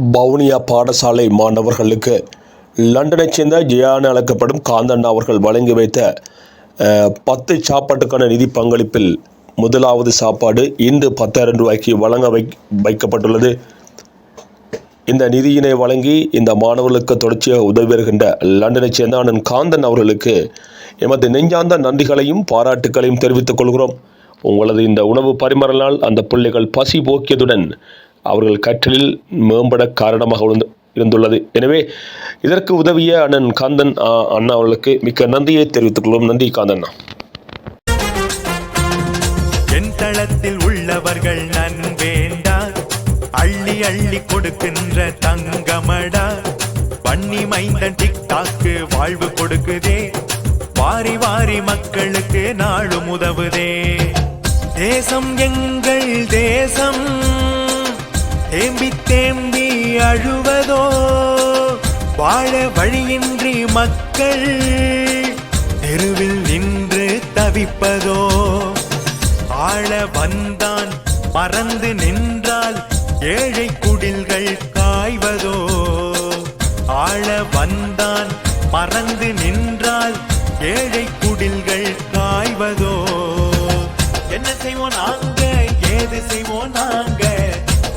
வவுனியா பாடசாலை மாணவர்களுக்கு லண்டனைச் சேர்ந்த ஜியான் அழைக்கப்படும் காந்தண்ணா அவர்கள் வழங்கி வைத்த பத்து சாப்பாட்டுக்கான நிதி பங்களிப்பில் முதலாவது சாப்பாடு இன்று பத்தாயிரம் ரூபாய்க்கு வழங்க வை வைக்கப்பட்டுள்ளது. இந்த நிதியினை வழங்கி இந்த மாணவர்களுக்கு தொடர்ச்சியாக உதவி வருகின்ற லண்டனைச் சேர்ந்த அண்ணன் காந்தன் அவர்களுக்கு எமது நெஞ்சார்ந்த நன்றிகளையும் பாராட்டுகளையும் தெரிவித்துக் கொள்கிறோம். உங்களது இந்த உணவு பரிமாறலால் அந்த பிள்ளைகள் பசி போக்கியதுடன் அவர்கள் கற்றலில் மேம்பட காரணமாக இருந்துள்ளது. எனவே இதற்கு உதவிய அண்ணன் காந்தன் அண்ணா அவர்களுக்கு மிக்க நன்றியை தெரிவித்துக் கொள்வோம் நன்றி காந்தன் தளத்தில் உள்ளவர்கள் நன்வேண்டா அள்ளி அள்ளி கொடுக்கின்ற தங்கமடா. பண்ணி மைந்தன் டிக்டாக்கு வாழ்வு கொடுக்குதே வாரி வாரி மக்களுக்கு நாளும் உதவுதே. தேசம் எங்கள் தேசம் தேம்பி தேம்பி அழுவதோ? வாழ வழியின்றி மக்கள் தெருவில் நின்று தவிப்பதோ? ஆள வந்தான் மறந்து நின்றால் ஏழை குடில்கள் காய்வதோ? ஆள வந்தான் மறந்து நின்றால் ஏழை குடில்கள் காய்வதோ? என்ன செய்வோம் நாங்க? ஏது செய்வோம் நாங்க?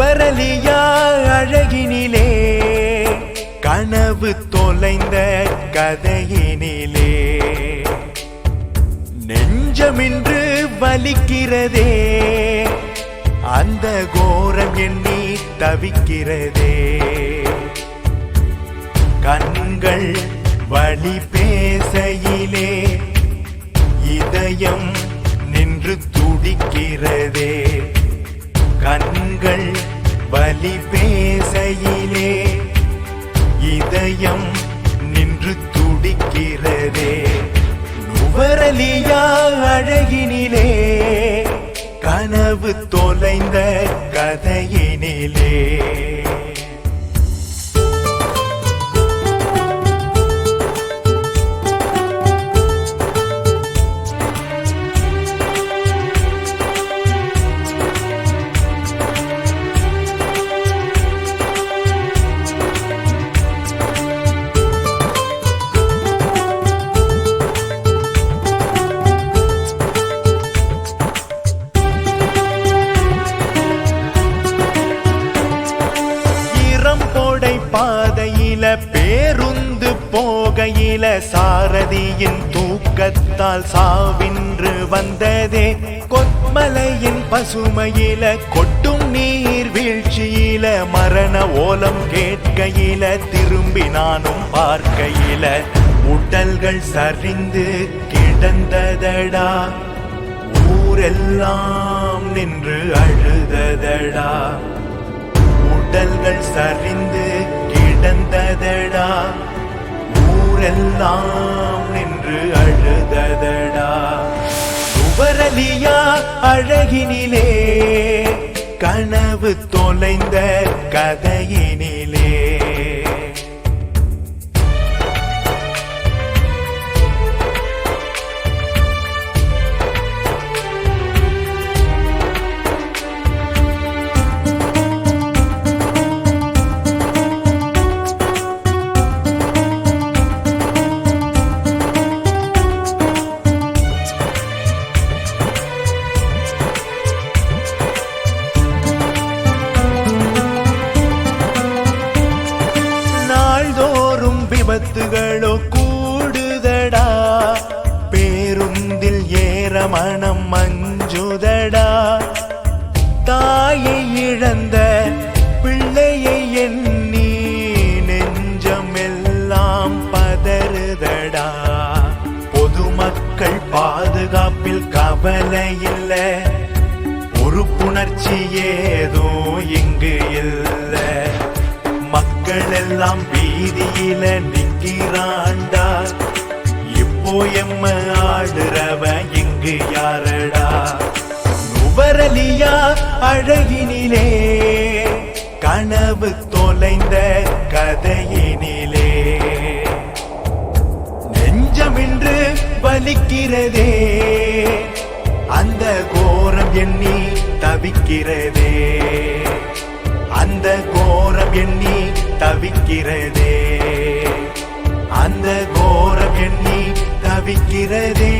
வரலியா அழகினிலே கனவு தொலைந்த கதையினிலே. நெஞ்சமின்று வலிக்கிறதே அந்த கோரம் எண்ணி தவிக்கிறதே. கண்கள் வழி பேசையிலே இதயம் நின்று துடிக்கிறதே. கண்கள் வலி பேசையிலே இதயம் நின்று துடிக்கிறதே. நுவரலியா அழகினிலே கனவு தொலைந்த கதையினிலே. பேருந்து போகையில சாரதியின் தூக்கத்தால் சாவின்று வந்ததே. கொத்மலையின் பசுமையில கொட்டும் நீர் வீழ்ச்சியில மரண ஓலம் கேட்கையில திரும்பி நானும் பார்க்கையில. உடல்கள் சரிந்து கிடந்ததடா. ஊரெல்லாம் நின்று அழுததடா. உடல்கள் சரிந்து கிடந்ததடா ஊரெல்லாம் நின்று அழுததடா. சுவரலியா அழகினிலே கனவு தொலைந்த மனம் மஞ்சுதடா. தாயை இழந்த பிள்ளையை எண்ணி நெஞ்சமெல்லாம் பதறுதடா. பொதுமக்கள் பாதுகாப்பில் கவலை இல்லை. பொறுப்புணர்ச்சி ஏதோ இங்கு இல்லை. மக்கள் எல்லாம் வீதியில நிற்கிறாண்டா. இப்போ எம்ம ஆடுறவன் அழகு யாரடா? நுவரலியா அழகினிலே கனவு தொலைந்த கதையினிலே. நெஞ்சமின்று வலிக்கிறதே அந்த கோரம் எண்ணி தவிக்கிறதே. அந்த கோரம் எண்ணி தவிக்கிறதே. அந்த கோ தவிக்கிறதே